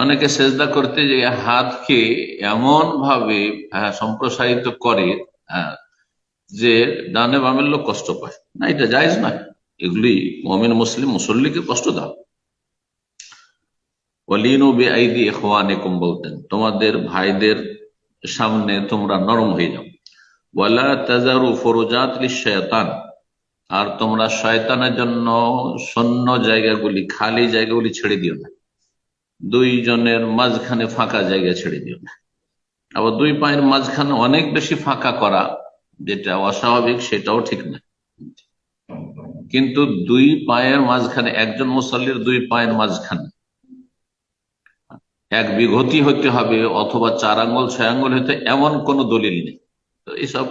অনেকে সেজদা করতে যে হাতকে এমন ভাবে সম্প্রসারিত করে যে ডানে বামের লোক কষ্ট পায়। না, এটা জায়জ নয়। এগুলি মমিন, মুসলিম, মুসল্লিকে কষ্ট দাও। বে আইদি বলতেন, তোমাদের ভাইদের সামনে তোমরা নরম হয়ে যাও। তাজারু ফরুজাত লিশায়াতান আর তোমরা শয়তানের জন্য শূন্য জায়গাগুলি, খালি জায়গাগুলি ছেড়ে দিও না। দুইজনের মাঝখানে ফাঁকা জায়গা ছেড়ে দিও না। আবার দুই পায়ের মাঝখানে অনেক বেশি ফাঁকা করা, যেটা অস্বাভাবিক, সেটাও ঠিক না। কিন্তু দুই পায়ের মাঝখানে, একজন মুসল্লির দুই পায়ের মাঝখানে এক বিঘতি হতে হবে অথবা চার আঙ্গুল, ছয় আঙ্গুল হতে এমন কোন দলিল নেই। তো এইসব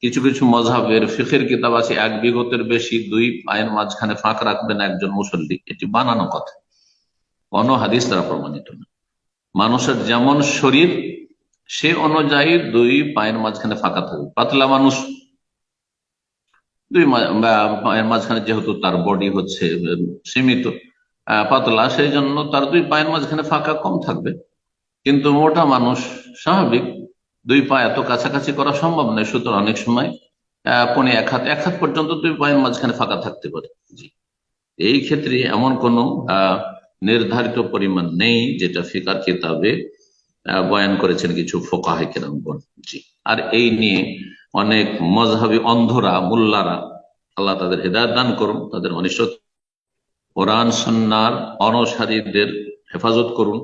কিছু কিছু মজাবের ফিখের কিতাব আছে, এক বিঘতের বেশি দুই পায়ের মাঝখানে ফাঁক রাখবেন একজন মুসল্লি। এটি বানানো কথা। কোন হাদিস দ্বারা প্রমাণিত না। মানুষের যেমন শরীর, সে অনুযায়ী দুই পায়ের মাঝখানে ফাঁকা থাকবে পাতলা মানুষ দুই পায়ের মাঝখানে যেহেতু তার বডি হচ্ছে সীমিত পাতলা, সেই জন্য তার দুই পায়ের মাঝখানে ফাঁকা কম থাকবে। কিন্তু মোটা মানুষ স্বাভাবিক, দুই পা এত কাছাকাছি করা সম্ভব নয়। সুতরাং অনেক সময় পনে এক হাত এক হাত পর্যন্ত দুই পায়ের মাঝখানে ফাঁকা থাকতে পারে। এই ক্ষেত্রে এমন কোনো আহ নির্ধারিত পরিমাণ নেই, যেটা ফিকার কিতাবে বয়ান করেছেন কিছু ফোকাহে কেরামগণ। জি। আর এই নিয়ে অনেক মজহাবি অন্ধরা, মোল্লারা আল্লাহ তাদের হৃদায়ত দান করুন, তাদের অনিষ্ট কোরআন সন্ন্যার অনসারীদের হেফাজত করুন,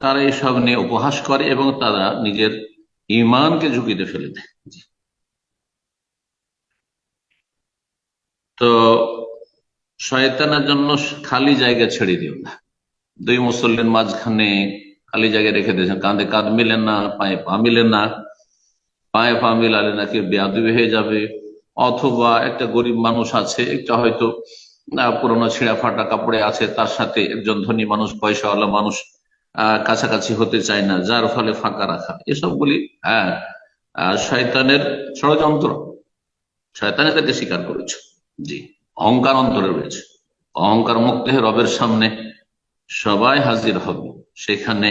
তারা এইসব নিয়ে উপহাস করে এবং তারা নিজের ইমানকে ঝুঁকিতে ফেলে দেয় জি। তো শয়তানের জন্য খালি জায়গা ছেড়ে দিও না। দুই মুসল্লির মাঝখানে খালি জায়গায় রেখে দিয়েছেন। কাঁধে কাঁধ মিলে না, পায়ে পা মিলে না। পায়ে পা মিলালে নাকি বেয়াদবি হয়ে যাবে। অথবা একটা গরিব মানুষ আছে, একটা হয়তো পুরোনো ছিঁড়া ফাটা কাপড়ে আছে, তার সাথে একজন ধনী মানুষ, পয়সাওয়ালা মানুষ কাছাকাছি হতে চায় না, যার ফলে ফাঁকা রাখা। এসবগুলি হ্যাঁ শয়তানের ষড়যন্ত্র। শয়তান এটাকে স্বীকার করেছ। জি। অহংকার অন্তরে রয়েছে। অহংকার মুক্ত হয়ে রবের সামনে সবাই হাজির হবে। সেখানে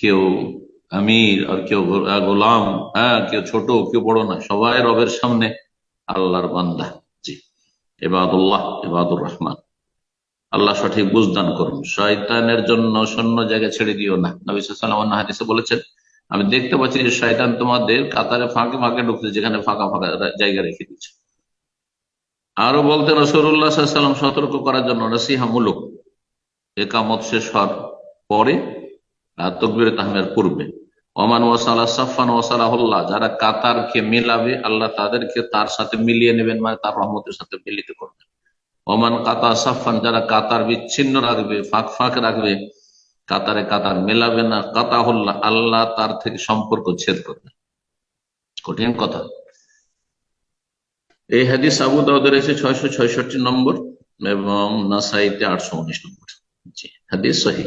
কেউ আমির আর কেউ গোলাম হ্যাঁ কেউ ছোট, কেউ বড় না সবাই রবের সামনে আল্লাহর বান্দা। জি এবাদুল্লাহ এবাদুর রহমান। আল্লাহ সঠিক বুঝদান করুন। শয়তানের জন্য শূন্য জায়গা ছেড়ে দিও না। নবী সাল্লাম অন্য হাদিসে বলেছেন, আমি দেখতে পাচ্ছি যে শয়তান তোমাদের কাতারে ফাঁকে ফাঁকে ঢুকছে, যেখানে ফাঁকা ফাঁকা জায়গা রেখে দিচ্ছে। আরও বলতে রসুল্লাহ সাল্লাম সতর্ক করার জন্য নসিহামূলক একামত শেষ হওয়ার পরে তকবির তাহমের পূর্বে। ওমান ওয়াসালা সাফান ওয়াসালাহুল্লাহ, যারা কাতারকে মিলাবে, আল্লাহ তাদেরকে তার সাথে মিলিয়ে নেবেন মানে তার রহমতের সাথে মিলিত করবেন। ওমান কাতা সাফান যারা কাতার বিচ্ছিন্ন রাখবে, ফাঁক ফাঁক রাখবে, কাতারে কাতার মেলাবে না কাতা হল্লা আল্লাহ তার থেকে সম্পর্ক ছেদ করবে কঠিন কথা। এই হাদিস আবু দাউদের এসে ছয়শো ছয়ষট্টি নম্বর এবং নাসাইতে আটশো উনিশ নম্বর। জি, হাদিস সহি।